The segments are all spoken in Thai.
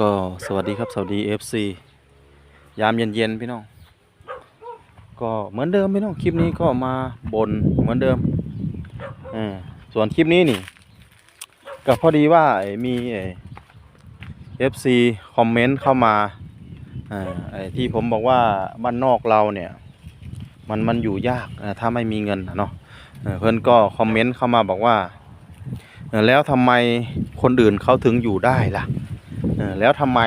ก็สวัสดีครับสวัสดี FC ยามเย็นๆพี่น้อง ก็เหมือนเดิมพี่น้องคลิปนี้ก็มาบนเหมือนเดิมอ่าส่วนคลิปนี้นี่ก็พอดีว่ามีไอ้ FC คอมเมนต์เข้ามาอ่าที่ผมบอกว่าบ้านนอกเราเนี่ย มันมันอยู่ยากถ้าไม่มีเงินเนาะเพื่อนก็คอมเมนต์เข้ามาบอกว่า แล้วทำไมคนอื่นเขาถึงอยู่ได้ล่ะ แล้วทำไม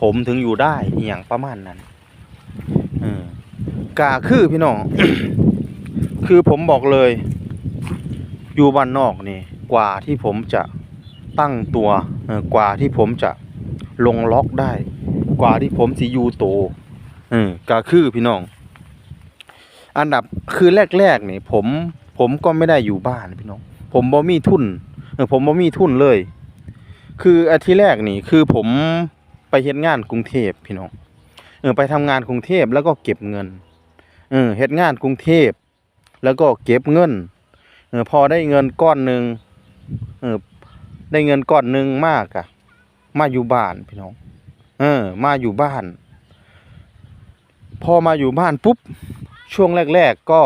ผมถึงอยู่ได้อย่างประมาณนั้นกาคือพี่น้อง คือผมบอกเลย อยู่บ้านนอกนี่กว่าที่ผมจะตั้งตัวกว่าที่ผมจะลงล็อกได้ กว่าที่ผมสิอยู่โตกาคือพี่น้องอันดับคือแรกๆนี่ผมผมก็ไม่ได้อยู่บ้านพี่น้อง ผมบ่มีทุนผมบ่มีทุนเลย คืออาทิตย์แรกนี่คือผมไปเฮ็ดงานกรุงเทพพี่น้องเออไปทำงานกรุงเทพแล้วก็เก็บเงินเออเฮ็ดงานกรุงเทพแล้วก็เก็บเงินเออพอได้เงินก้อนหนึ่งเออได้เงินก้อนหนึ่งมากอะมาอยู่บ้านพี่น้อง เออ มาอยู่บ้าน พอมาอยู่บ้านปุ๊บช่วงแรก ๆก็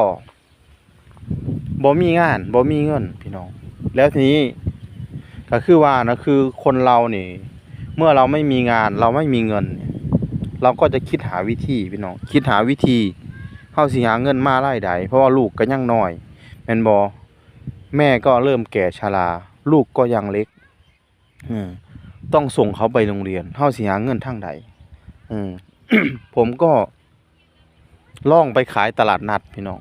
บ่มีงานบ่มีเงินพี่น้อง แล้วทีนี้ ก็คือว่านะคือคนเรานี่ เมื่อเราไม่มีงานเราไม่มีเงิน เราก็จะคิดหาวิธีพี่น้องคิดหาวิธีเข้าสิหาเงินมาไล่ใดเพราะว่าลูกก็ยังน้อยแมนบอแม่ก็เริ่มแก่ชราลูกก็ยังเล็กอต้องส่งเขาไปโรงเรียนเข้าสิหาเงินทางใดอืมผมก็ลองไปขายตลาดนัดพี่น้อง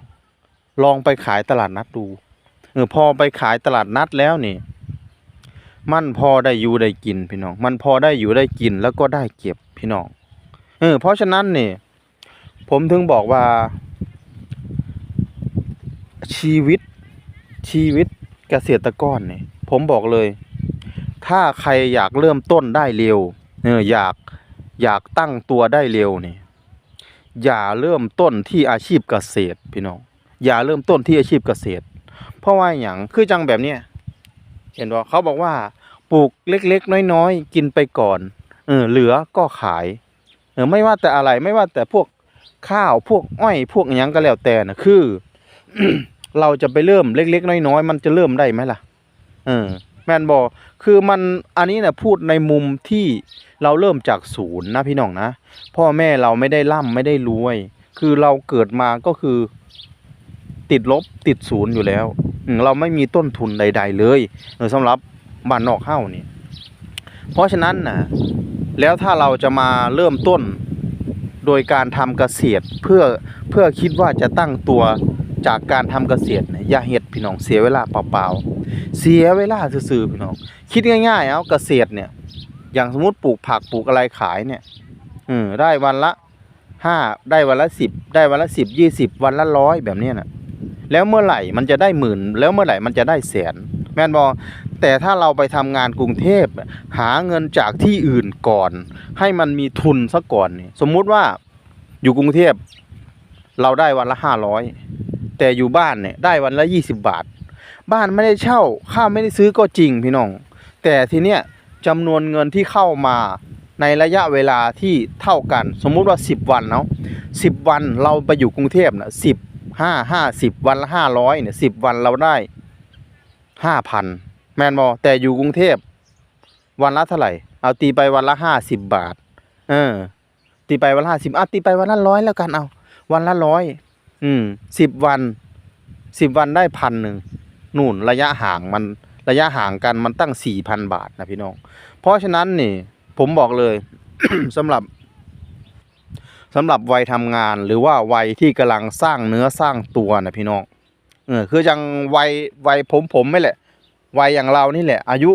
ลองไปขายตลาดนัดดู เออพอไปขายตลาดนัดแล้วนี่ มันพอได้อยู่ได้กินพี่น้อง มันพอได้อยู่ได้กินแล้วก็ได้เก็บพี่น้อง เออ เพราะฉะนั้นเนี่ย ผมถึงบอกว่า ชีวิตชีวิตเกษตรกรเนี่ยผมบอกเลย ถ้าใครอยากเริ่มต้นได้เร็วเอออยากอยากตั้งตัวได้เร็วนี่อย่าเริ่มต้นที่อาชีพเกษตรพี่น้อง อย่าเริ่มต้นที่อาชีพเกษตร เพราะว่าอย่างคือจังแบบเนี้ย เห็นว่าเขาบอกว่าปลูกเล็กๆ น้อยๆ กินไปก่อนเออเหลือก็ขายเออไม่ว่าแต่อะไรไม่ว่าแต่พวกข้าวพวกอ้อยพวกยังก็แล้วแต่นะคือ เราจะไปเริ่มเล็ก ๆ น้อยๆ มันจะเริ่มได้ไหมล่ะเออแมนบอกคือมันอันนี้นี่ยพูดในมุมที่เราเริ่มจากศูนย์นะพี่น้องนะ พ่อแม่เราไม่ได้ร่ำไม่ได้รวย คือเราเกิดมาก็คือ ติดลบติดศูนย์อยู่แล้วเราไม่มีต้นทุนใด ๆ เลยสำหรับบ้านนอกเฮ้านี่เพราะฉะนั้นนะแล้วถ้าเราจะมาเริ่มต้นโดยการทำเกษตรเพื่อเพื่อคิดว่าจะตั้งตัวจากการทำเกษตรเนี่ยอย่าเฮ็ดพี่น้องเสียเวลาเปล่าๆเสียเวลาซื่อๆพี่น้องคิดง่ายๆเอาเกษตรเนี่ย อย่างสมมติปลูกผักปลูกอะไรขายเนี่ย อืมได้วันละห้าได้วันละสิบได้วันละสิบยี่สิบวันละร้อยแบบนี้น่ะ แล้วเมื่อไหร่มันจะได้หมื่น แล้วเมื่อไหร่มันจะได้แสนแม่นบอแต่ถ้าเราไปทำงานกรุงเทพหาเงินจากที่อื่นก่อน ให้มันมีทุนซะก่อนนี่สมมุติว่าอยู่กรุงเทพเราได้วันละห้าร้อยแต่อยู่บ้านเนี่ยได้วันละยี่สิบบาท บ้านไม่ได้เช่าข้าวไม่ได้ซื้อก็จริงพี่น้อง แต่ทีเนี้ยจำนวนเงินที่เข้ามาในระยะเวลาที่เท่ากัน สมมุติว่าสิบวันเนาะสิบวันเราไปอยู่กรุงเทพนะสิบ ห้าห้าสิบวันละห้าร้อยเนี่ยสิบวันเราได้ห้าพันแมนบอแต่อยู่กรุงเทพวันละเท่าไหร่ เอาตีไปวันละห้าสิบบาท เออ ตีไปวันละห้าสิบอะตีไปวันละร้อยแล้วกันเอาวันละร้อยอืมสิบวันสิบวันได้พันหนึ่งนู่นระยะห่างมันระยะห่างกันมันตั้งสี่พันบาทนะพี่น้อง เพราะฉะนั้นนี่ ผมบอกเลย สำหรับ สำหรับวัยทำงาน หรือว่าวัยที่กำลังสร้างเนื้อสร้างตัวนะพี่น้องเออคือจังวัยวัยผมผมไม่แหละ วัยอย่างเรานี่แหละ อายุ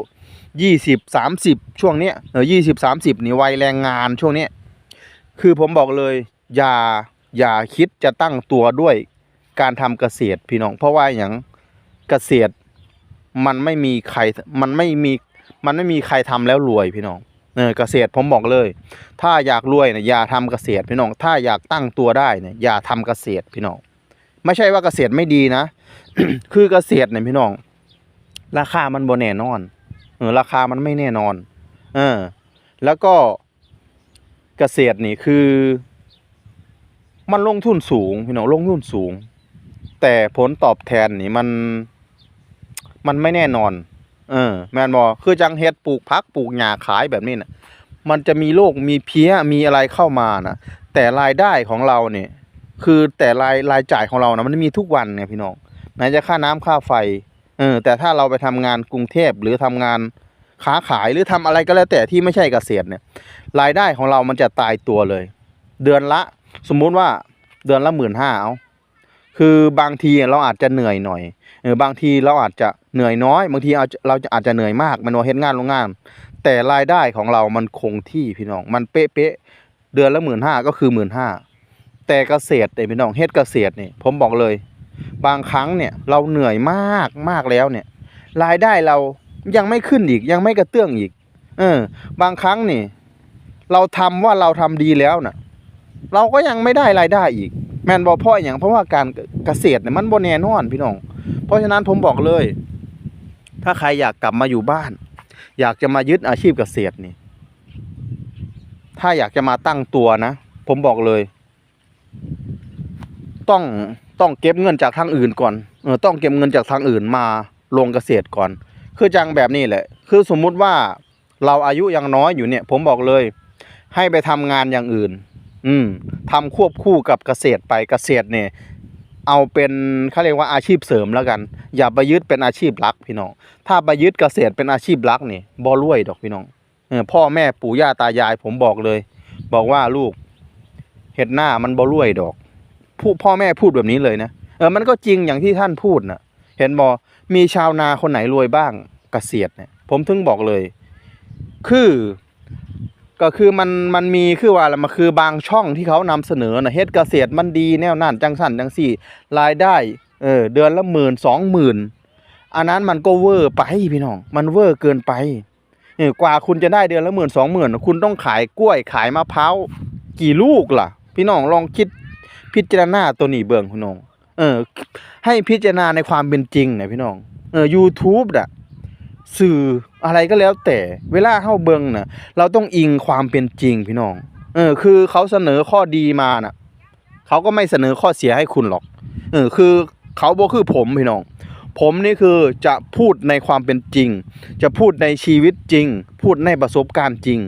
ยี่สิบสามสิบช่วงเนี้ยเออยี่สิบสามสิบนี่วัยแรงงานช่วงเนี้ยคือผมบอกเลยอย่าอย่าคิดจะตั้งตัวด้วยการทำเกษตรพี่น้อง เพราะว่าอย่างเกษตรมันไม่มีใครมันไม่มีมันไม่มีใครทำแล้วรวยพี่น้อง เออเกษตรผมบอกเลย ถ้าอยากรวยเนี่ยอย่าทำเกษตรพี่น้อง ถ้าอยากตั้งตัวได้เนี่ยอย่าทำเกษตรพี่น้อง ไม่ใช่ว่าเกษตรไม่ดีนะ คือเกษตรเนี่ยพี่น้อง ราคามันบ่แน่นอน เออราคามันไม่แน่นอน เออ แล้วก็เกษตรนี่คือ มันลงทุนสูงพี่น้องลงทุนสูง แต่ผลตอบแทนนี่มันมันไม่แน่นอน เออแม่นบ่คือจังเฮ็ดปลูกพักปลูกหญ้าขายแบบนี้น่ะ มันจะมีโรคมีเพี้ยมีอะไรเข้ามานะแต่รายได้ของเราเนี่ยคือแต่รายรายจ่ายของเรานะมันมีทุกวันไงพี่น้องไหนจะค่าน้ำค่าไฟเออแต่ถ้าเราไปทำงานกรุงเทพหรือทำงานค้าขายหรือทำอะไรก็แล้วแต่ที่ไม่ใช่เกษตรเนี่ย รายได้ของเรามันจะตายตัวเลย เดือนละ สมมุติว่าเดือนละหมื่นห้าเอาคือบางทีเราอาจจะเหนื่อยหน่อยเออบางทีเราอาจจะ เหนื่อยน้อยบางทีเอาเราจะอาจจะเหนื่อยมากมันว่าเฮ็ดงานโรงงาน แต่รายได้ของเรามันคงที่พี่น้อง มันเป๊ะๆเดือนละหมื่นห้าก็คือหมื่นห้าแต่เกษตรเนี่ยพี่น้องเฮ็ดเกษตรนี่ผมบอกเลย บางครั้งเนี่ยเราเหนื่อยมากมากแล้วเนี่ย รายได้เรายังไม่ขึ้นอีกยังไม่กระเตื้องอีก เออ บางครั้งนี่ เราทำว่าเราทำดีแล้วน่ะ เราก็ยังไม่ได้รายได้อีก แมนบ่เพราะอย่างเพราะว่าการเกษตรเนี่ยมันบ่แน่นอนพี่น้อง เพราะฉะนั้นผมบอกเลย ถ้าใครอยากกลับมาอยู่บ้าน อยากจะมายึดอาชีพเกษตรนี่ ถ้าอยากจะมาตั้งตัวนะ ผมบอกเลย ต้องต้องเก็บเงินจากทางอื่นก่อนเออต้องเก็บเงินจากทางอื่นมาลงเกษตรก่อน คือจังแบบนี้แหละ คือสมมุติว่าเราอายุยังน้อยอยู่เนี่ย ผมบอกเลย ให้ไปทำงานอย่างอื่น อืมทำควบคู่กับเกษตรไปเกษตรเนี่ย เอาเป็นเขาเรียกว่าอาชีพเสริมแล้วกัน อย่าไปยึดเป็นอาชีพหลักพี่น้อง ถ้าไปยึดเกษตรเป็นอาชีพหลักนี่บ่รวยดอกพี่น้องเออพ่อแม่ปู่ย่าตายายผมบอกเลย บอกว่าลูกเห็ดหน้ามันบ่รวยดอกผู้พ่อแม่พูดแบบนี้เลยนะเออมันก็จริงอย่างที่ท่านพูดนะเห็นบอมีชาวนาคนไหนรวยบ้างเกษตรเนี่ยผมถึงบอกเลย คือ ก็คือมันมันมีคือว่ามันคือบางช่องที่เขานำเสนอนะเฮ็ดเกษตรมันดีแนวนั่นจังสั่นจังสี่รายได้เออเดือนละหมื่นสองหมื่นอันนั้นมันก็เวอร์ไปพี่น้อง มันเวอร์เกินไปเออกว่าคุณจะได้เดือนละหมื่นสองหมื่นคุณต้องขายกล้วยขายมะพร้าวกี่ลูกล่ะ พี่น้องลองคิดพิจารณาตัวนี้เบิ่งพี่น้องเออให้พิจารณาในความเป็นจริงนะพี่น้องเออ YouTube น่ะ สื่ออะไรก็แล้วแต่เวลาเข้าเบิงน่ะ เราต้องอิงความเป็นจริงพี่น้อง เออ คือเขาเสนอข้อดีมาน่ะเขาก็ไม่เสนอข้อเสียให้คุณหรอก เออ คือเขาบอกคือผมพี่น้อง ผมนี่คือจะพูดในความเป็นจริง จะพูดในชีวิตจริง พูดในประสบการณ์จริง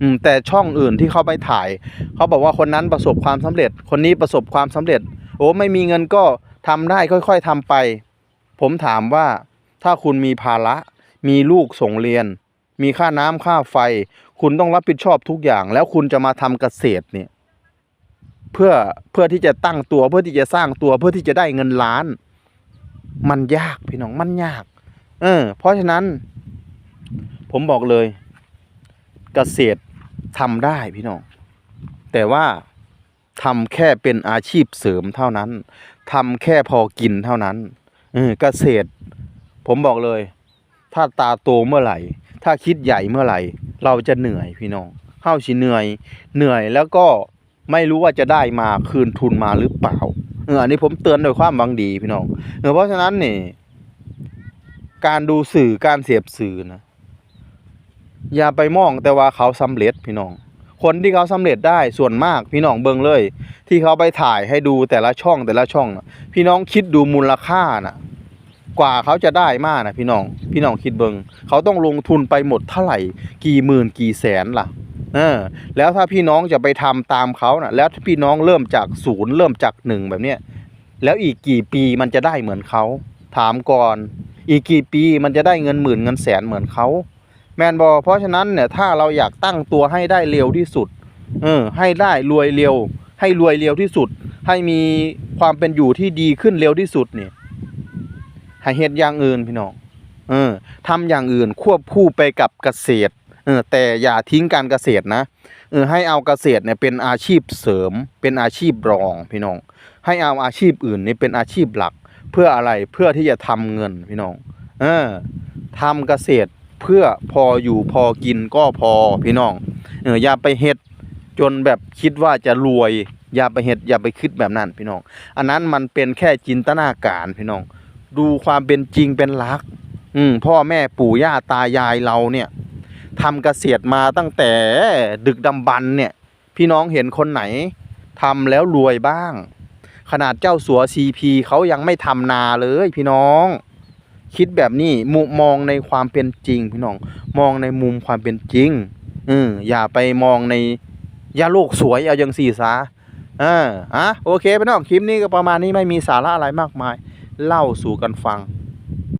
อืมแต่ช่องอื่นที่เขาไปถ่าย เขาบอกว่าคนนั้นประสบความสำเร็จ คนนี้ประสบความสำเร็จ โอ้ไม่มีเงินก็ทำได้ค่อย ๆทำไป ผมถามว่าถ้าคุณมีภาระ มีลูกส่งเรียน มีค่าน้ำค่าไฟ คุณต้องรับผิดชอบทุกอย่าง แล้วคุณจะมาทำเกษตรเนี่ยเพื่อเพื่อที่จะตั้งตัวเพื่อที่จะสร้างตัวเพื่อที่จะได้เงินล้าน มันยากพี่น้องมันยาก เออ เพราะฉะนั้น ผมบอกเลย เกษตรทำได้พี่น้อง แต่ว่าทำแค่เป็นอาชีพเสริมเท่านั้นทำแค่พอกินเท่านั้นเออเกษตร ผมบอกเลย ถ้าตาโตเมื่อไหร่ ถ้าคิดใหญ่เมื่อไหร่ เราจะเหนื่อยพี่น้องเข้าสิเหนื่อย เหนื่อยแล้วก็ไม่รู้ว่าจะได้มาคืนทุนมาหรือเปล่าเอออันนี้ผมเตือนโดวยความหวังดีพี่น้องเออเพราะฉะนั้นนี่การดูสื่อการเสพสื่อนะอย่าไปมองแต่ว่าเขาสำเร็จพี่น้อง คนที่เขาสำเร็จได้ส่วนมากพี่น้องเบิ่งเลย ที่เขาไปถ่ายให้ดูแต่ละช่องแต่ละช่องนะพี่น้องคิดดูมูลค่าน่ะ กว่าเขาจะได้มากนะพี่น้อง พี่น้องคิดเบิงเขาต้องลงทุนไปหมดเท่าไหร่ กี่หมื่นกี่แสนล่ะเออแล้วถ้าพี่น้องจะไปทำตามเขานะแล้วพี่น้องเริ่มจากศูนย์เริ่มจากหนึ่งแบบเนี้ยแล้วอีกกี่ปีมันจะได้เหมือนเขาถามก่อน อีกกี่ปีมันจะได้เงินหมื่นเงินแสนเหมือนเขาแมนบอเพราะฉะนั้นเนี่ยถ้าเราอยากตั้งตัวให้ได้เร็วที่สุด เออ ให้ได้รวยเร็ว ให้รวยเร็วที่สุด ให้มีความเป็นอยู่ที่ดีขึ้นเร็วที่สุดเนี่ย ให้เฮ็ดอย่างอื่นพี่น้องเออทำอย่างอื่นควบคู่ไปกับเกษตรเออแต่อย่าทิ้งการเกษตรนะเออให้เอาเกษตรเนี่ยเป็นอาชีพเสริม เป็นอาชีพรองพี่น้อง ให้เอาอาชีพอื่นนี่เป็นอาชีพหลักเพื่ออะไรเพื่อที่จะทำเงินพี่น้อง เออทำเกษตรเพื่อพออยู่พอกินก็พอพี่น้องเอออย่าไปเฮ็ดจนแบบคิดว่าจะรวย อย่าไปเฮ็ดอย่าไปคิดแบบนั้นพี่น้อง อันนั้นมันเป็นแค่จินตนาการพี่น้อง ดูความเป็นจริงเป็นหลัก อืมพ่อแม่ปู่ย่าตายายเราเนี่ยทำเกษตรมาตั้งแต่ดึกดำบรรเนี่ย พี่น้องเห็นคนไหนทำแล้วรวยบ้าง ขนาดเจ้าสัวซีพีเขายังไม่ทำนาเลยพี่น้อง คิดแบบนี้มุมองในความเป็นจริง พี่น้องมองในมุมความเป็นจริงอืมอย่าไปมองในยาโลกสวยเอาอย่างสี่ซาอ่าอะโอเคพี่น้องคลิปนี้ก็ประมาณนี้ไม่มีสาระอะไรมากมาย เล่าสู่กันฟัง